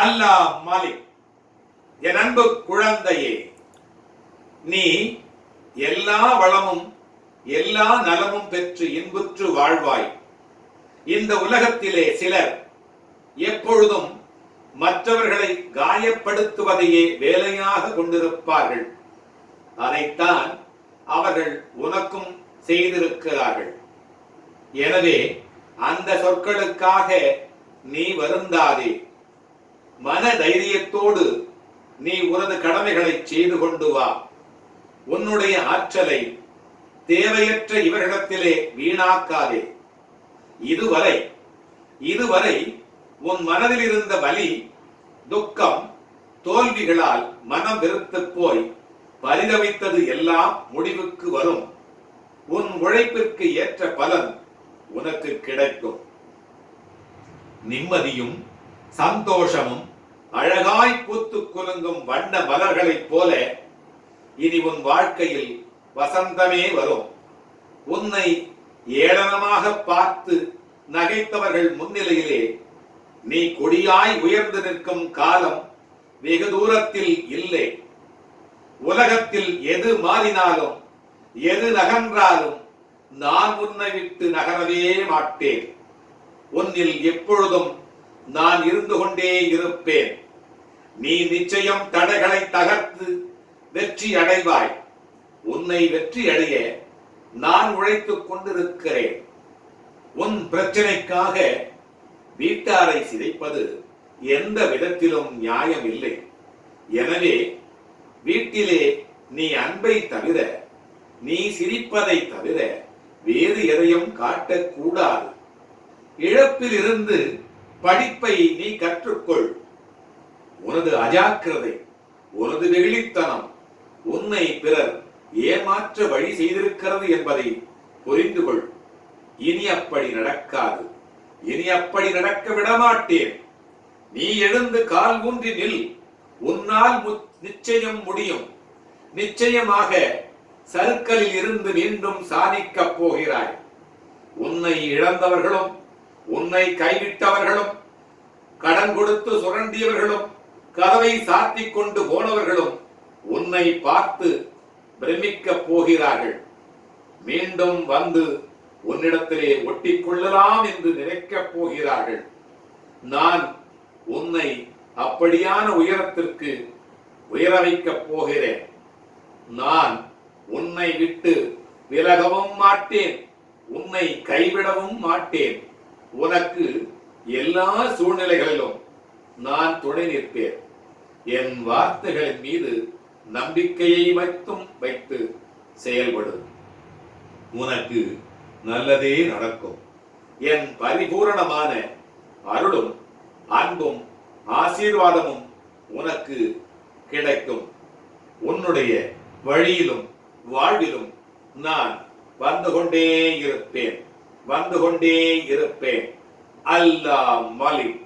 அல்லா மாலிக் என் அன்பு குழந்தையே நீ எல்லா வளமும் எல்லா நலமும் பெற்று இன்புற்று வாழ்வாய். இந்த உலகத்திலே சிலர் எப்பொழுதும் மற்றவர்களை காயப்படுத்துவதையே வேலையாக கொண்டிருப்பார்கள். அதைத்தான் அவர்கள் உனக்கும் செய்திருக்கிறார்கள். எனவே அந்த சொற்களுக்காக நீ வருந்தாதே. மன தைரியத்தோடு நீ உனது கடமைகளை செய்து கொண்டு வா. உன்னுடைய ஆற்றலை தேவையற்ற இவர்களிடத்திலே வீணாக்காதே. இதுவரை இதுவரை உன் மனதில் இருந்த வலி துக்கம் தோல்விகளால் மனம் வெறுத்து போய் பரிதவித்தது எல்லாம் முடிவுக்கு வரும். உன் உழைப்பிற்கு ஏற்ற பலன் உனக்கு கிடைக்கும். நிம்மதியும் சந்தோஷமும் அழகாய் பூத்து குலுங்கும் வண்ண மலர்களைப் போல இனி உன் வாழ்க்கையில் வசந்தமே வரும். உன்னை ஏளனமாக பார்த்து நகைத்தவர்கள் முன்னிலையிலே நீ கொடியாய் உயர்ந்து நிற்கும் காலம் வெகு தூரத்தில் இல்லை. உலகத்தில் எது மாறினாலும் எது நகன்றாலும் நான் உன்னை விட்டு நகரவே மாட்டேன். உன்னில் எப்பொழுதும் நான் இருந்து கொண்டே இருப்பேன். நீ நிச்சயம் தடைகளை தகர்த்து வெற்றி அடைவாய். உன்னை வெற்றி அடைய நான் உழைத்துக் கொண்டிருக்கிறேன். உன் பிரச்சனைக்காக வீட்டாரை சிதைப்பது எந்த விதத்திலும் நியாயம் இல்லை எனவே வீட்டிலே நீ அன்பை தவிர நீ சிரிப்பதை தவிர வேறு எதையும் காட்டக்கூடாது. இழப்பில் இருந்து படிப்பை நீ கற்றுக்கொள். உனது அஜாக்கிரதை உனது வெகுளித்தனம் உன்னை பிறர் ஏமாற்ற வழி செய்திருக்கிறது என்பதை புரிந்து கொள். இனி அப்படி நடக்காது. இனி அப்படி நடக்க விடமாட்டேன். நீ எழுந்து கால் ஊன்றி நில். உன்னால் மு- நிச்சயம் முடியும். நிச்சயமாக சறுக்கலில் இருந்து மீண்டும் சாதிக்கப் போகிறாய். உன்னை இழந்தவர்களும் உன்னை கைவிட்டவர்களும் கடன் கொடுத்து சுரண்டியவர்களும் கதவை சாத்திக் கொண்டு போனவர்களும் உன்னை பார்த்து பிரமிக்கப் போகிறார்கள். மீண்டும் வந்து உன்னிடத்திலே ஒட்டிக்கொள்ளலாம் என்று நினைக்கப் போகிறார்கள். நான் உன்னை அப்படியான உயரத்திற்கு உயர வைக்கப் போகிறேன். நான் உன்னை விட்டு விலகவும் மாட்டேன். உன்னை கைவிடவும் மாட்டேன். உனக்கு எல்லா சூழ்நிலைகளிலும் நான் துணை நிற்பேன். என் வார்த்தைகளின் மீது நம்பிக்கையை வைத்தும் வைத்து செயல்படு. உனக்கு நல்லதே நடக்கும். என் பரிபூரணமான அருளும் அன்பும் ஆசீர்வாதமும் உனக்கு கிடைக்கும். உன்னுடைய வழியிலும் வாழ்விலும் நான் வந்து கொண்டே இருப்பேன். வந்து கொண்டே இருப்பேன். அல்லாஹ் மலிக்.